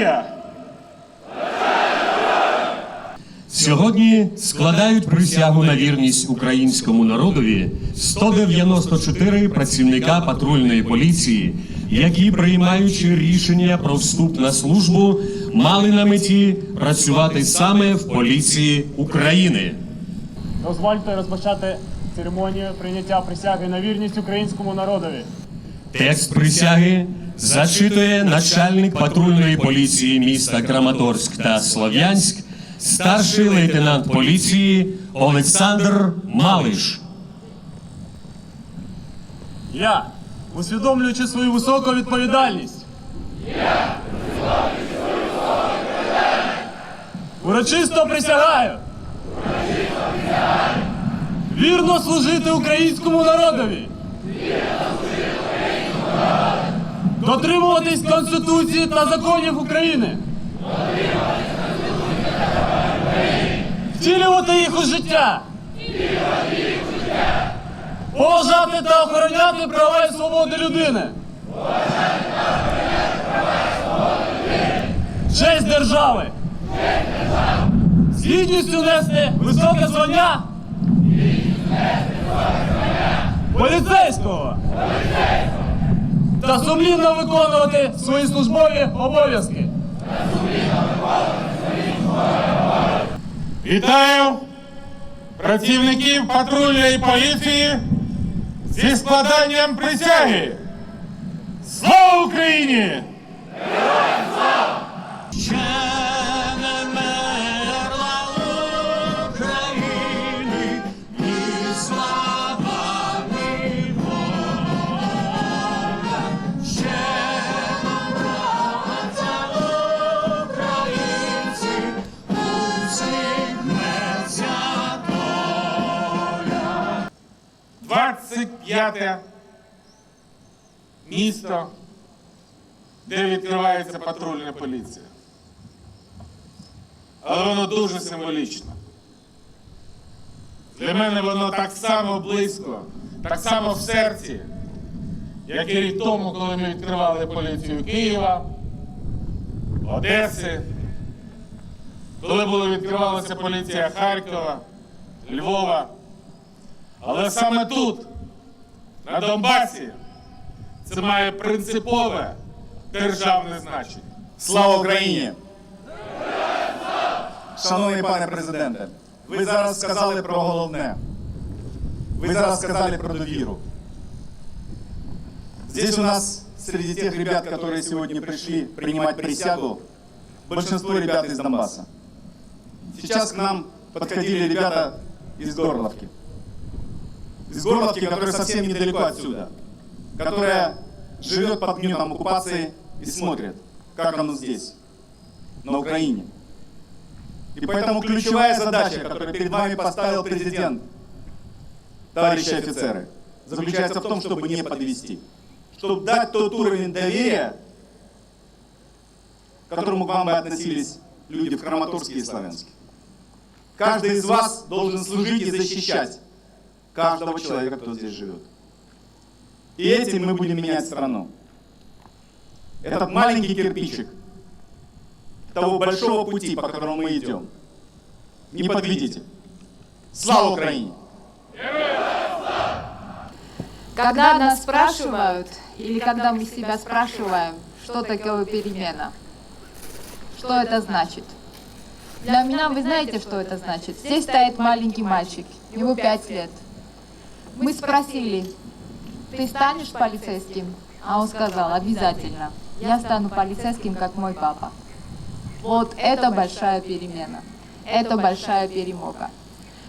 здоров'я! Сьогодні складають присягу на вірність українському народові 194 працівника патрульної поліції, які, приймаючи рішення про вступ на службу, мали на меті працювати саме в поліції України. Дозвольте розпочати церемонію прийняття присяги на вірність українському народові. Текст присяги зачитує начальник патрульної поліції міста Краматорськ та Слов'янськ, старший лейтенант поліції Олександр Малиш. Я, усвідомлюючи свою високу відповідальність. Урочисто присягаю. Вірно служити українському народові. Дотримуватись Конституції та законів України. Втілювати їх у життя. Поважати та охороняти права і свободи людини. Честь держави. З гідністю нести високе звання. Поліцейського. Та сумлінно виконувати свої службові обов'язки. Вітаю працівників патрульної поліції зі складанням присяги. Слава Україні! 25 місто, де відкривається патрульна поліція. Але воно дуже символічно. Для мене воно так само близько, так само в серці, як і рік тому, коли ми відкривали поліцію Києва, Одеси, коли була відкривалася поліція Харкова, Львова. Але саме тут, на Донбасі, це має принципове державне значення. Слава Україні! Шановний пане президенте, ви зараз сказали про головне. Ви зараз сказали про довіру. Здесь у нас среди тех ребят, которые сегодня пришли принимать присягу, большинство ребят из Донбасса. Сейчас к нам подходили ребята из Горловки. Из Горловки, которая совсем недалеко отсюда. Которая живет под гнетом оккупации и смотрит, как оно здесь, на Украине. И поэтому ключевая задача, которую перед вами поставил президент, товарищи офицеры, заключается в том, чтобы не подвести. Чтобы дать тот уровень доверия, к которому к вам бы относились люди в Краматорске и Славянске. Каждый из вас должен служить и защищать каждого человека, кто здесь живет. И этим мы будем менять страну. Этот маленький кирпичик того большого пути, по которому мы идем. Не подведите. Слава Украине! Когда нас спрашивают, или когда мы себя спрашиваем, что такое перемена, что это значит? Для меня, вы знаете, что это значит? Здесь стоит маленький мальчик, ему пять лет. Мы спросили, ты станешь полицейским? А он сказал, обязательно. Я стану полицейским, как мой папа. Вот это большая перемена. Это большая перемога.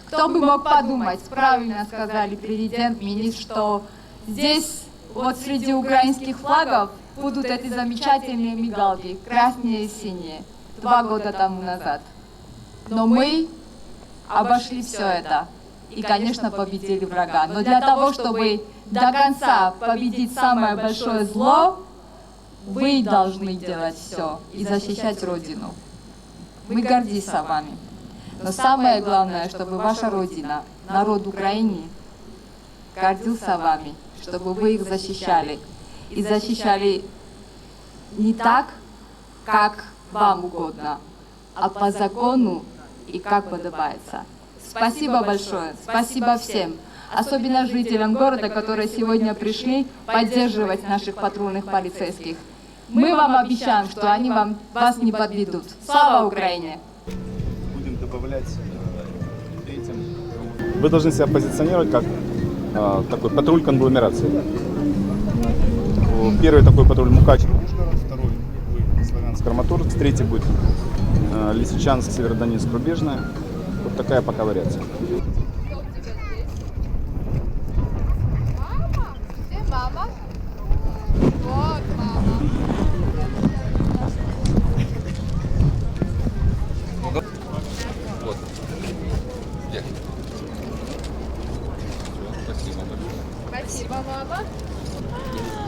Кто бы мог подумать, правильно сказали президент, министр, что здесь вот среди украинских флагов будут эти замечательные мигалки, красные и синие, два года тому назад. Но мы обошли все это и, конечно, победили врага. Но для того, чтобы до конца победить самое большое зло, вы должны делать все и защищать Родину. Мы гордимся вами. Но самое главное, чтобы ваша Родина, народ Украины, гордился вами, чтобы вы их защищали. И защищали не так, как вам угодно, а по закону и как подобается. Спасибо большое, спасибо всем, особенно жителям города, которые сегодня пришли поддерживать наших патрульных полицейских. Мы вам обещаем, что они вам, вас не подведут. Слава Украине! Будем добавлять э, этим. Вы должны себя позиционировать как э, такой патруль конгломерации. Первый такой патруль Ужгород, второй Славянск, Краматорск, третий будет э, Лисичанск, Северодонецк, Рубежная. Вот такая пока вариация. Где мама? Вот мама. Спасибо, мама.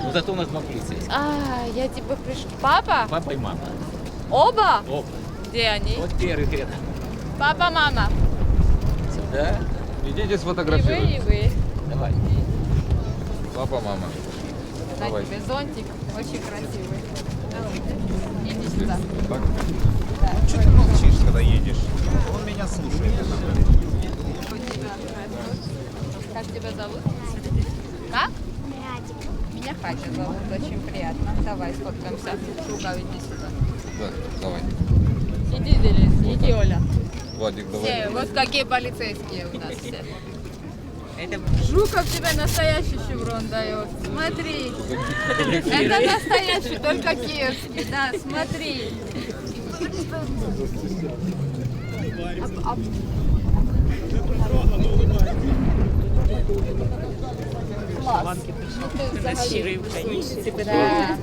Ну зато у нас два полицейских. А, я типа пришла. Папа? Папа и мама. Оба? Оп. Где они? Вот первый рядом. Папа, мама. Да? Идите И вы, сфотографируйте. и вы. Давай. Папа, мама. На Давай. тебе зонтик. Очень красивый. Давай. Иди сюда. Что ты молчишь, когда едешь? Он меня слушает. Как тебя зовут? Как? Меня Катя зовут, очень приятно. Давай сфоткаемся. Шугав, иди сюда. Да, давай. Иди, Делис, иди, Оля. Владик, Все, давай. вот какие полицейские у нас все. Жуков тебе настоящий шеврон дает. Смотри. Это настоящий, только киевский, да, смотри. Класс. Да.